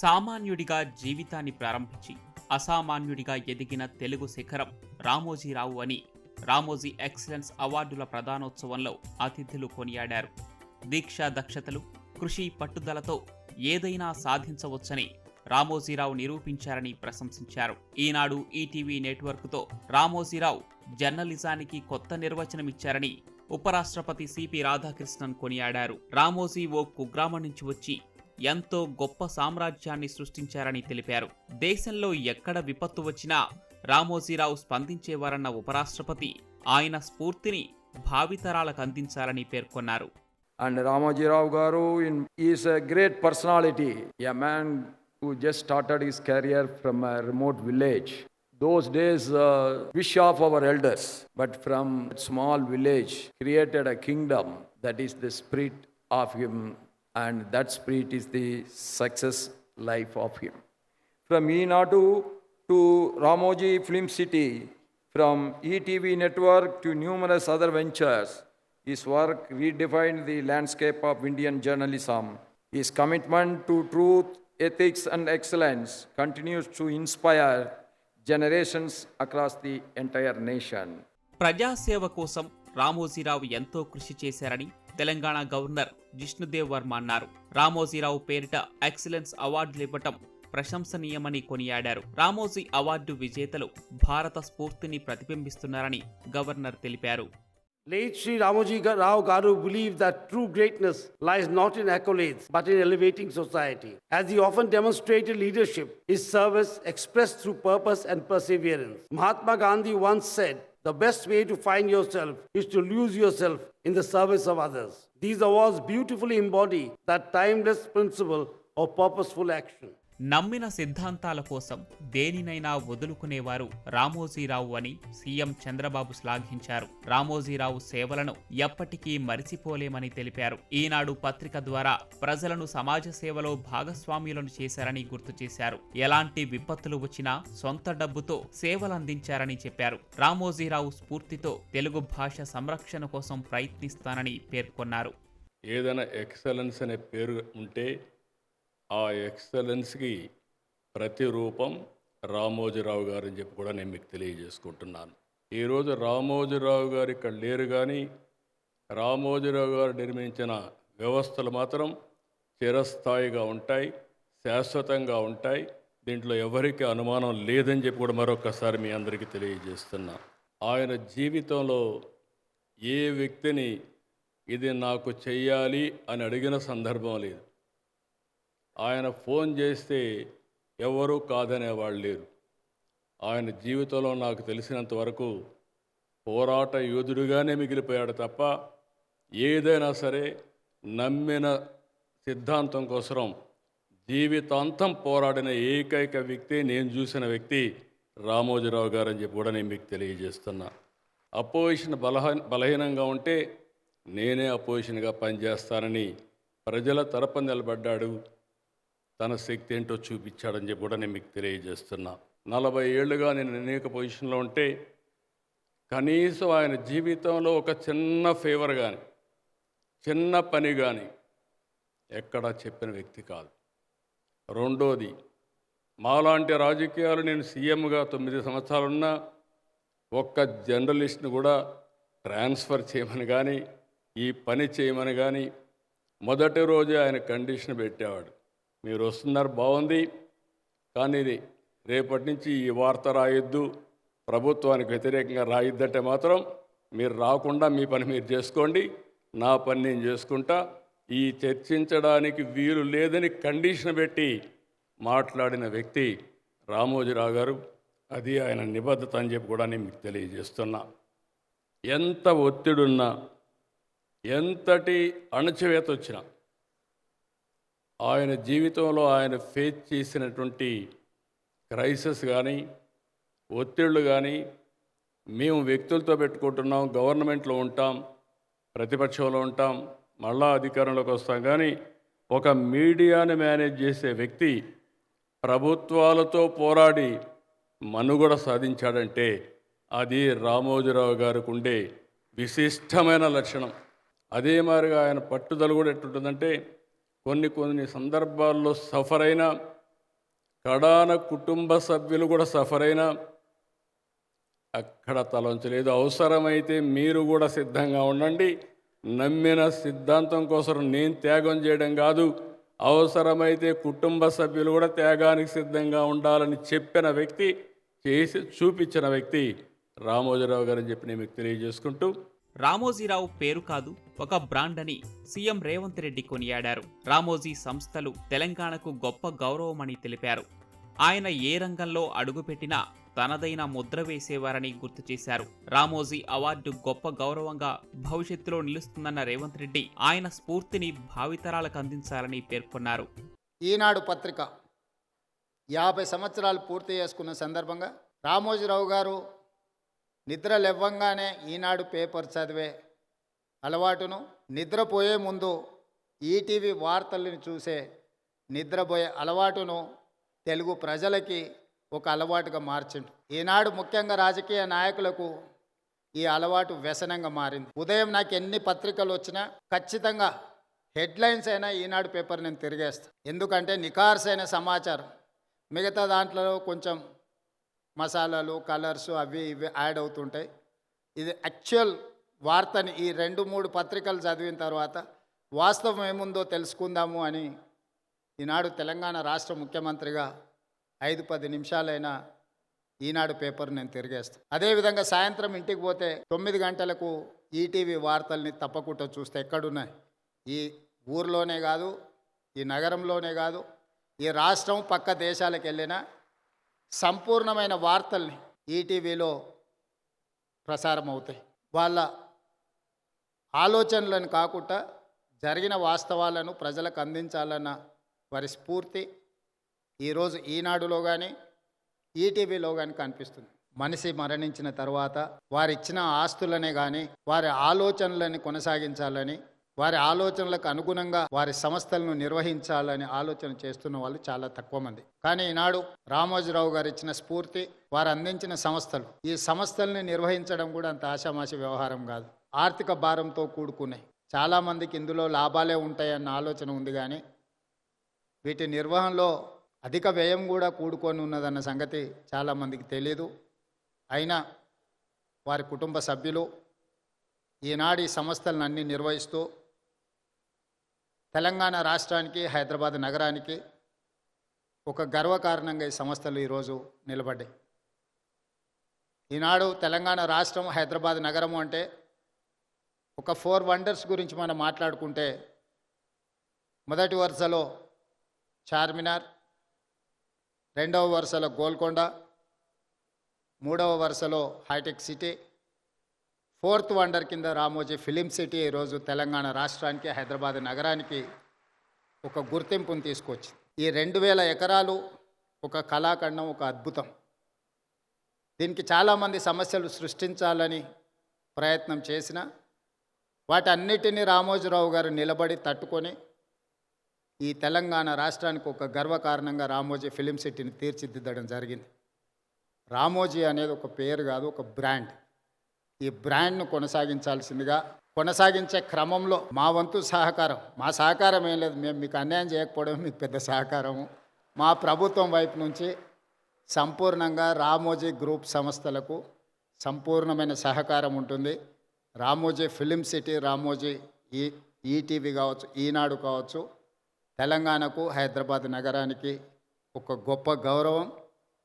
సామాన్యుడిగా జీవితాన్ని ప్రారంభించి అసామాన్యుడిగా ఎదిగిన తెలుగు శిఖరం రామోజీరావు అని రామోజీ ఎక్సలెన్స్ అవార్డుల ప్రధానోత్సవంలో అతిథులు కొనియాడారు. దీక్షా దక్షతలు కృషి పట్టుదలతో ఏదైనా సాధించవచ్చని రామోజీరావు నిరూపించారని ప్రశంసించారు. ఈనాడు ఈటీవీ నెట్వర్క్తో రామోజీరావు జర్నలిజానికి కొత్త నిర్వచనమిచ్చారని ఉపరాష్ట్రపతి సిపి రాధాకృష్ణన్ కొనియాడారు. రామోజీ ఓ కుగ్రామం నుంచి వచ్చి ఎంతో గొప్ప సామ్రాజ్యాన్ని సృష్టించారని తెలిపారు. దేశంలో ఎక్కడ విపత్తు వచ్చినా రామోజీరావు స్పందించేవారన్న ఉపరాష్ట్రపతి ఆయన స్ఫూర్తిని భావితరాలకు అందించాలని పేర్కొన్నారు. అండ్ రామోజీరావు గారు in is a great personality a man who just started his career from a remote village those days wish of our elders but from small village created a kingdom that is the spirit of him and that spirit is the success life of him from Eenadu to Ramoji film city from ETV network to numerous other ventures is work we define the landscape of Indian journalism is commitment to truth ethics and excellence continues to inspire generations across the entire nation ప్రజాసేవ కోసం రామోజీరావు ఎంతో కృషి చేశారని Telangana governor Jishnudev Varma అన్నారు రామోజీరావు పేరిట excellence అవార్డులు ఇవ్వటం ప్రశంసనీయమని కొనియాడారు రామోజీ అవార్డు విజేతలు భారత స్ఫూర్తిని ప్రతిబింబిస్తున్నారని గవర్నర్ తెలిపారు Late Sri Ramoji Ga- Rao Garu believed that true greatness lies not in accolades but in elevating society. As he often demonstrated leadership, his service expressed through purpose and perseverance. Mahatma Gandhi once said, The best way to find yourself is to lose yourself in the service of others. These awards beautifully embody that timeless principle of purposeful action. నమ్మిన సిద్ధాంతాల కోసం దేనినైనా వదులుకునేవారు రామోజీరావు అని CM Chandrababu శ్లాఘించారు. Ramoji Rao సేవలను ఎప్పటికీ మరిచిపోలేమని తెలిపారు. ఈనాడు పత్రిక ద్వారా ప్రజలను సమాజ సేవలో భాగస్వామ్యులను చేశారని గుర్తు చేశారు. ఎలాంటి విపత్తులు వచ్చినా సొంత డబ్బుతో సేవలందించారని చెప్పారు. రామోజీరావు స్ఫూర్తితో తెలుగు భాష సంరక్షణ కోసం ప్రయత్నిస్తానని పేర్కొన్నారు. ఏదైనా ఎక్సలెన్స్ అనే పేరు ఉంటే ఆ ఎక్సలెన్స్కి ప్రతిరూపం రామోజీరావు గారు అని చెప్పి కూడా నేను మీకు తెలియజేసుకుంటున్నాను. ఈరోజు రామోజీరావు గారు ఇక్కడ లేరు కానీ రామోజీరావు గారు నిర్మించిన వ్యవస్థలు మాత్రం చిరస్థాయిగా ఉంటాయి శాశ్వతంగా ఉంటాయి. దీంట్లో ఎవరికి అనుమానం లేదని చెప్పి కూడా మరొకసారి మీ అందరికీ తెలియజేస్తున్నా. ఆయన జీవితంలో ఏ వ్యక్తిని ఇది నాకు చెయ్యాలి అని అడిగిన సందర్భం లేదు. ఆయన ఫోన్ చేస్తే ఎవరూ కాదనేవాళ్ళు లేరు. ఆయన జీవితంలో నాకు తెలిసినంత వరకు పోరాట యోధుడిగానే మిగిలిపోయాడు తప్ప ఏదైనా సరే నమ్మిన సిద్ధాంతం కోసరం జీవితాంతం పోరాడిన ఏకైక వ్యక్తి నేను చూసిన వ్యక్తి రామోజీరావు గారు అని చెప్పి కూడా నేను మీకు తెలియజేస్తున్నా. అపోజిషన్ బలహ బలహీనంగా ఉంటే నేనే అపోజిషన్గా పనిచేస్తానని ప్రజల తరపు నిలబడ్డాడు తన శక్తి ఏంటో చూపించాడని చెప్పి కూడా నేను మీకు తెలియజేస్తున్నా. నలభై ఏళ్ళుగా నేను అనేక పొజిషన్లో ఉంటే కనీసం ఆయన జీవితంలో ఒక చిన్న ఫేవర్ కానీ చిన్న పని కానీ ఎక్కడా చెప్పిన వ్యక్తి కాదు. రెండోది మాలాంటి రాజకీయాలు నేను సీఎంగా తొమ్మిది సంవత్సరాలున్నా ఒక్క జర్నలిస్ట్ని కూడా ట్రాన్స్ఫర్ చేయమని కానీ ఈ పని చేయమని కానీ మొదటి రోజే ఆయన కండిషన్ పెట్టేవాడు. మీరు వస్తున్నారు బాగుంది. కానీ ఇది రేపటి నుంచి ఈ వార్త రాయొద్దు. ప్రభుత్వానికి వ్యతిరేకంగా రాయొద్దంటే మాత్రం మీరు రాకుండా మీ పని మీరు చేసుకోండి. నా పని నేను చేసుకుంటా. ఈ చర్చించడానికి వీలు లేదని కండిషన్ పెట్టి మాట్లాడిన వ్యక్తి రామోజీరావు గారు అది ఆయన నిబద్ధత అని చెప్పి కూడా నేను మీకు తెలియజేస్తున్నా. ఎంత ఒత్తిడున్నా ఎంతటి అణచివేత వచ్చినా ఆయన జీవితంలో ఆయన ఫేస్ చేసినటువంటి క్రైసిస్ కానీ ఒత్తిళ్ళు కానీ మేము వ్యక్తులతో పెట్టుకుంటున్నాం గవర్నమెంట్లో ఉంటాం ప్రతిపక్షంలో ఉంటాం మళ్ళా అధికారంలోకి వస్తాం. కానీ ఒక మీడియాని మేనేజ్ చేసే వ్యక్తి ప్రభుత్వాలతో పోరాడి మనుగడ సాధించాడంటే అది రామోజీరావు గారికి ఉండే విశిష్టమైన లక్షణం. అదే మాదిరిగా ఆయన పట్టుదల కూడా ఎట్టుంటుందంటే కొన్ని కొన్ని సందర్భాల్లో సఫర్ అయినా కడాన కుటుంబ సభ్యులు కూడా సఫర్ అయినా అక్కడ తలంచలేదు అవసరమైతే మీరు కూడా సిద్ధంగా ఉండండి. నమ్మిన సిద్ధాంతం కోసం నేను త్యాగం చేయడం కాదు. అవసరమైతే కుటుంబ సభ్యులు కూడా త్యాగానికి సిద్ధంగా ఉండాలని చెప్పిన వ్యక్తి చేసి చూపించిన వ్యక్తి రామోజీరావు గారని చెప్పి నేను మీకు తెలియజేసుకుంటూ రామోజీరావు పేరు కాదు ఒక బ్రాండ్ అని సీఎం రేవంత్ రెడ్డి కొనియాడారు. రామోజీ సంస్థలు తెలంగాణకు గొప్ప గౌరవమని తెలిపారు. ఆయన ఏ రంగంలో అడుగుపెట్టినా తనదైన ముద్ర వేసేవారని గుర్తు చేశారు. రామోజీ అవార్డు గొప్ప గౌరవంగా భవిష్యత్తులో నిలుస్తుందన్న రేవంత్ రెడ్డి ఆయన స్ఫూర్తిని భావితరాలకు అందించాలని పేర్కొన్నారు. ఈనాడు పత్రిక యాభై సంవత్సరాలు పూర్తి చేసుకున్న సందర్భంగా రామోజీరావు గారు నిద్ర లేవ్వంగానే ఈనాడు పేపర్ చదివే అలవాటును నిద్రపోయే ముందు ఈటీవీ వార్తలను చూసే నిద్రపోయే అలవాటును తెలుగు ప్రజలకి ఒక అలవాటుగా మార్చిండు. ఈనాడు ముఖ్యంగా రాజకీయ నాయకులకు ఈ అలవాటు వ్యసనంగా మారింది. ఉదయం నాకు ఎన్ని పత్రికలు వచ్చినా ఖచ్చితంగా హెడ్లైన్స్ అయినా ఈనాడు పేపర్ నేను తిరిగేస్తాను ఎందుకంటే నికార్సైన సమాచారం. మిగతా దాంట్లో కొంచెం మసాలాలు కలర్స్ అవి ఇవి యాడ్ అవుతుంటాయి. ఇది యాక్చువల్ వార్తని ఈ రెండు మూడు పత్రికలు చదివిన తర్వాత వాస్తవం ఏముందో తెలుసుకుందాము అని ఈనాడు తెలంగాణ రాష్ట్ర ముఖ్యమంత్రిగా ఐదు పది నిమిషాలైనా ఈనాడు పేపర్ నేను తిరిగేస్తాను అదేవిధంగా సాయంత్రం ఇంటికి పోతే తొమ్మిది గంటలకు ఈటీవీ వార్తల్ని తప్పకుండా చూస్తే ఎక్కడున్నాయి? ఈ ఊర్లోనే కాదు ఈ నగరంలోనే కాదు ఈ రాష్ట్రం పక్క దేశాలకు వెళ్ళినా సంపూర్ణమైన వార్తల్ని ఈటీవీలో ప్రసారం అవుతాయి వాళ్ళ ఆలోచనలను కాకుండా జరిగిన వాస్తవాలను ప్రజలకు అందించాలన్న వారి స్ఫూర్తి ఈరోజు ఈనాడులో కానీ ఈటీవీలో కానీ కనిపిస్తుంది. మనిషి మరణించిన తర్వాత వారిచ్చిన ఆస్తులనే కానీ వారి ఆలోచనలని కొనసాగించాలని వారి ఆలోచనలకు అనుగుణంగా వారి సంస్థలను నిర్వహించాలని ఆలోచన చేస్తున్న వాళ్ళు చాలా తక్కువ మంది. కానీ ఈనాడు రామోజీరావు గారు ఇచ్చిన స్ఫూర్తి వారు అందించిన సంస్థలు. ఈ సంస్థల్ని నిర్వహించడం కూడా అంత ఆషామాషి వ్యవహారం కాదు. ఆర్థిక భారంతో కూడుకున్నాయి. చాలామందికి ఇందులో లాభాలే ఉంటాయన్న ఆలోచన ఉంది కానీ వీటి నిర్వహణలో అధిక వ్యయం కూడా కూడుకొని ఉన్నదన్న సంగతి చాలామందికి తెలియదు అయినా వారి కుటుంబ సభ్యులు ఈనాడు ఈ సంస్థలను అన్ని నిర్వహిస్తూ తెలంగాణ రాష్ట్రానికి హైదరాబాద్ నగరానికి ఒక గర్వకారణంగా ఈ సంస్థలు ఈరోజు నిలబడ్డాయి. ఈనాడు తెలంగాణ రాష్ట్రం హైదరాబాద్ నగరము అంటే ఒక ఫోర్ వండర్స్ గురించి మనం మాట్లాడుకుంటే మొదటి వరుసలో చార్మినార్ రెండవ వరుసలో గోల్కొండ మూడవ వరుసలో హైటెక్ సిటీ ఫోర్త్ వండర్ కింద రామోజీ ఫిలిం సిటీ ఈరోజు తెలంగాణ రాష్ట్రానికి హైదరాబాద్ నగరానికి ఒక గుర్తింపును తీసుకొచ్చింది. ఈ రెండు వేల ఎకరాలు ఒక కళాఖండం ఒక అద్భుతం. దీనికి చాలామంది సమస్యలు సృష్టించాలని ప్రయత్నం చేసిన వాటన్నిటినీ రామోజీరావు గారు నిలబడి తట్టుకొని ఈ తెలంగాణ రాష్ట్రానికి ఒక గర్వకారణంగా రామోజీ ఫిలిం సిటీని తీర్చిదిద్దడం జరిగింది. రామోజీ అనేది ఒక పేరు కాదు ఒక బ్రాండ్. ఈ బ్రాండ్ను కొనసాగించాల్సిందిగా కొనసాగించే క్రమంలో మా వంతు సహకారం. మా సహకారం ఏం లేదు. మేము మీకు అన్యాయం చేయకపోవడం మీకు పెద్ద సహకారము. మా ప్రభుత్వం వైపు నుంచి సంపూర్ణంగా రామోజీ గ్రూప్ సంస్థలకు సంపూర్ణమైన సహకారం ఉంటుంది. రామోజీ ఫిలిం సిటీ రామోజీ ఈ ఈటీవీ కావచ్చు ఈనాడు కావచ్చు తెలంగాణకు హైదరాబాద్ నగరానికి ఒక గొప్ప గౌరవం.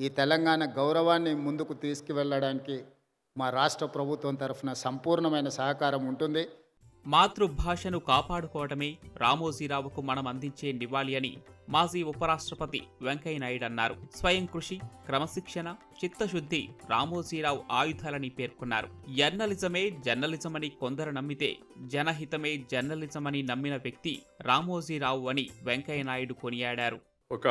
ఈ తెలంగాణ గౌరవాన్ని ముందుకు తీసుకువెళ్ళడానికి మా రాష్ట్ర ప్రభుత్వం తరఫున సంపూర్ణమైన సహకారం ఉంటుంది. మాతృభాషను కాపాడుకోవడమే రామోజీరావుకు మనం అందించే నివాళి అని మాజీ ఉపరాష్ట్రపతి వెంకయ్యనాయుడు అన్నారు. స్వయం కృషి క్రమశిక్షణ చిత్తశుద్ధి రామోజీరావు ఆయుధాలని పేర్కొన్నారు. జర్నలిజమే జర్నలిజమని కొందరు నమ్మితే జనహితమే జర్నలిజమని నమ్మిన వ్యక్తి రామోజీరావు అని వెంకయ్యనాయుడు కొనియాడారు. ఒక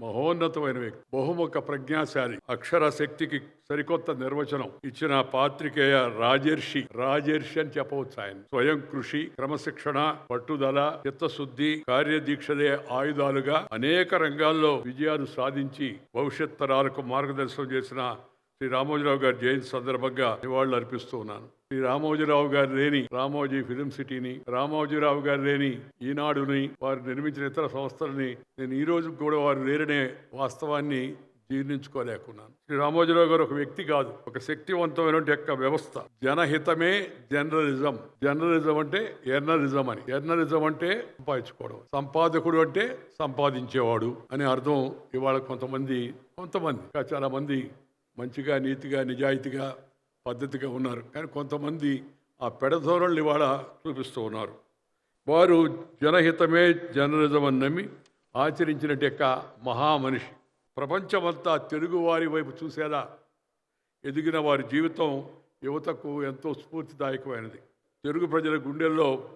మహోన్నతమైన వ్యక్తి బహుముఖ ప్రజ్ఞాశాలి అక్షర శక్తికి సరికొత్త నిర్వచనం ఇచ్చిన పాత్రికేయ రాజర్షి రాజర్షి అని చెప్పవచ్చు ఆయన. స్వయం కృషి క్రమశిక్షణ పట్టుదల చిత్తశుద్ధి కార్యదీక్షలే ఆయుధాలుగా అనేక రంగాల్లో విజయాలు సాధించి భవిష్యత్ తరాలకు మార్గదర్శనం చేసిన శ్రీ రామోజీరావు గారి జయంతి సందర్భంగా నివాళులు అర్పిస్తూ ఉన్నాను. శ్రీ రామోజీరావు గారు లేని రామోజీ ఫిలిం సిటీని రామోజీరావు గారు లేని ఈనాడుని వారు నిర్మించిన ఇతర సంస్థలని నేను ఈ రోజు కూడా వారు లేరనే వాస్తవాన్ని జీర్ణించుకోలేకున్నాను. శ్రీ రామోజీరావు గారు ఒక వ్యక్తి కాదు ఒక శక్తివంతమైన యొక్క వ్యవస్థ. జనహితమే జర్నలిజం. జర్నలిజం అంటే ఎర్నలిజం అని. ఎర్నలిజం అంటే సంపాదించుకోవడం. సంపాదకుడు అంటే సంపాదించేవాడు అనే అర్థం ఇవాళ కొంతమంది కొంతమంది చాలా మంది మంచిగా నీతిగా నిజాయితీగా పద్ధతిగా ఉన్నారు. కానీ కొంతమంది ఆ పెడధోరణులు ఇవాళ చూపిస్తూ ఉన్నారు. వారు జనహితమే జర్నలిజం అని నమ్మి ఆచరించినట్టు యొక్క మహామనిషి ప్రపంచమంతా తెలుగువారి వైపు చూసేలా ఎదిగిన వారి జీవితం యువతకు ఎంతో స్ఫూర్తిదాయకమైనది. తెలుగు ప్రజల గుండెల్లో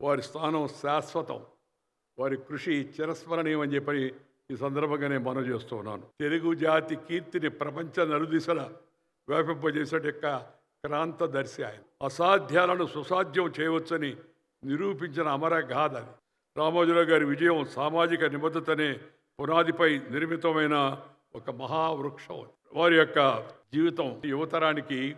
వారి స్థానం శాశ్వతం. వారి కృషి చిరస్మరణీయం అని చెప్పి ఈ సందర్భంగా నేను మనవి చేస్తూ ఉన్నాను. తెలుగు జాతి కీర్తిని ప్రపంచ నలుదిశల వ్యాపింపజేసేట యొక్క క్రాంతదర్శి ఆయన. అసాధ్యాలను సుసాధ్యం చేయవచ్చని నిరూపించిన అమరగాథ అది. రామోజీరావు గారి విజయం సామాజిక నిబద్ధతనే పునాదిపై నిర్మితమైన ఒక మహావృక్షం వారి యొక్క జీవితం యువతరానికి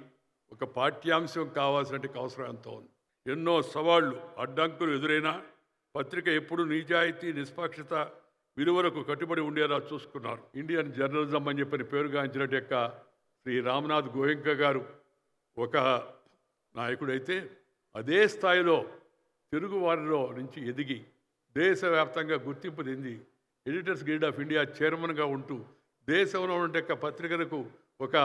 ఒక పాఠ్యాంశం కావాల్సినట్టు అవసరం ఎంతో ఉంది. ఎన్నో సవాళ్ళు అడ్డంకులు ఎదురైనా పత్రిక ఎప్పుడు నిజాయితీ నిష్పాక్షత విలువలకు కట్టుబడి ఉండేలా చూసుకున్నారు. ఇండియన్ జర్నలిజం అని చెప్పిన పేరుగాంచినట్టు యొక్క శ్రీ రామ్నాథ్ గోయంక గారు ఒక నాయకుడైతే అదే స్థాయిలో తెలుగు వారిలో నుంచి ఎదిగి దేశవ్యాప్తంగా గుర్తింపు చెంది ఎడిటర్స్ గిల్డ్ ఆఫ్ ఇండియా చైర్మన్గా ఉంటూ దేశంలో ఉండే యొక్క పత్రికలకు ఒక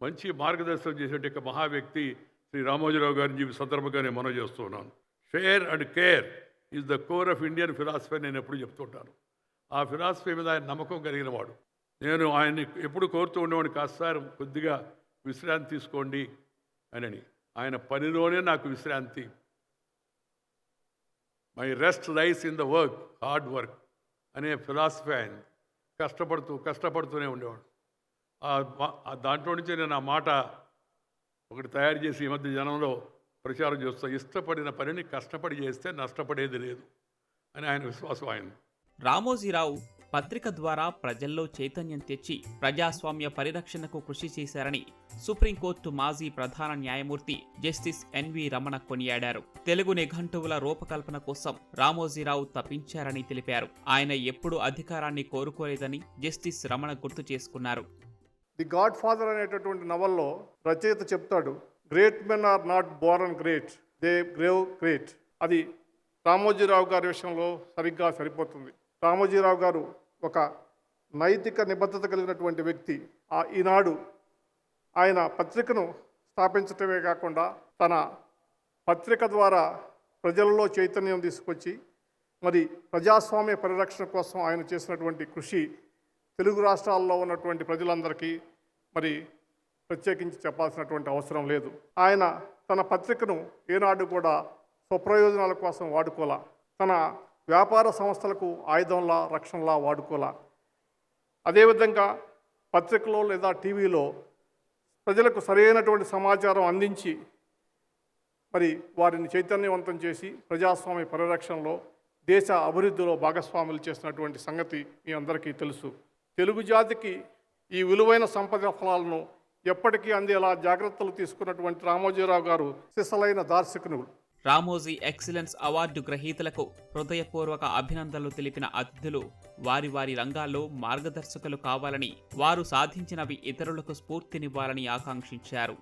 మంచి మార్గదర్శనం చేసే మహా వ్యక్తి శ్రీ రామోజీరావు గారిని చెప్పి సందర్భంగా నేను మనం చేస్తున్నాను share and care is the core of Indian philosophy నేను ఎప్పుడు చెప్తుంటాను. ఆ ఫిలాసఫీ మీద ఆయన నమ్మకం కలిగిన వాడు నేను ఆయన్ని ఎప్పుడు కోరుతూ ఉండేవాడిని కాస్త సార్ కొద్దిగా విశ్రాంతి తీసుకోండి అని ఆయన పనిలోనే నాకు విశ్రాంతి. My rest lies in the work hard work అనే ఫిలాసఫీ ఆయన. కష్టపడుతూ కష్టపడుతూనే ఉండేవాడు. ఆ దాంట్లో నుంచి నేను ఆ మాట ఒకటి తయారు చేసి ఈ మధ్య జనంలో ప్రచారం చేస్తా ఇష్టపడిన పనిని కష్టపడి చేస్తే నష్టపడేది లేదు అని ఆయన విశ్వాసం ఆయన రామోజీరావు పత్రిక ద్వారా ప్రజల్లో చైతన్యం తెచ్చి ప్రజాస్వామ్య పరిరక్షణకు కృషి చేశారని సుప్రీంకోర్టు మాజీ ప్రధాన న్యాయమూర్తి జస్టిస్ ఎన్వి రమణ కొనియాడారు. తెలుగు నిఘంటువుల రూపకల్పన కోసం రామోజీరావు తప్పించారని తెలిపారు. ఆయన ఎప్పుడూ అధికారాన్ని కోరుకోలేదని జస్టిస్ రమణ గుర్తు చేసుకున్నారు. ది గాడ్ ఫాదర్ అనేటటువంటి నవల్లో రచయిత చెప్తాడు great men are not born great they grew great అది రామోజీరావు గారి విషయంలో సరిగ్గా సరిపోతుంది. రామోజీరావు గారు ఒక నైతిక నిబద్ధత కలిగినటువంటి వ్యక్తి. ఆ ఈనాడు ఆయన పత్రికను స్థాపించటమే కాకుండా తన పత్రిక ద్వారా ప్రజలలో చైతన్యం తీసుకొచ్చి మరి ప్రజాస్వామ్య పరిరక్షణ కోసం ఆయన చేసినటువంటి కృషి తెలుగు రాష్ట్రాల్లో ఉన్నటువంటి ప్రజలందరికీ మరి ప్రత్యేకించి చెప్పాల్సినటువంటి అవసరం లేదు. ఆయన తన పత్రికను ఏనాడు కూడా స్వప్రయోజనాల కోసం వాడుకోలా. తన వ్యాపార సంస్థలకు ఆయుధంలా రక్షణలా వాడుకోలా. అదేవిధంగా పత్రికలో లేదా టీవీలో ప్రజలకు సరైనటువంటి సమాచారం అందించి మరి వారిని చైతన్యవంతం చేసి ప్రజాస్వామ్య పరిరక్షణలో దేశ అభివృద్ధిలో భాగస్వాములు చేసినటువంటి సంగతి మీ అందరికీ తెలుసు. తెలుగు జాతికి ఈ విలువైన సంపద ఫలాలను ఎప్పటికీ అందేలా జాగ్రత్తలు తీసుకున్నటువంటి రామోజీరావు గారు సిసలైన దార్శకునుడు రామోజీ ఎక్సలెన్స్ అవార్డు గ్రహీతలకు హృదయపూర్వక అభినందనలు తెలిపిన అతిథులు వారి వారి రంగాల్లో మార్గదర్శకులు కావాలని వారు సాధించినవి ఇతరులకు స్ఫూర్తినివ్వాలని ఆకాంక్షించారు.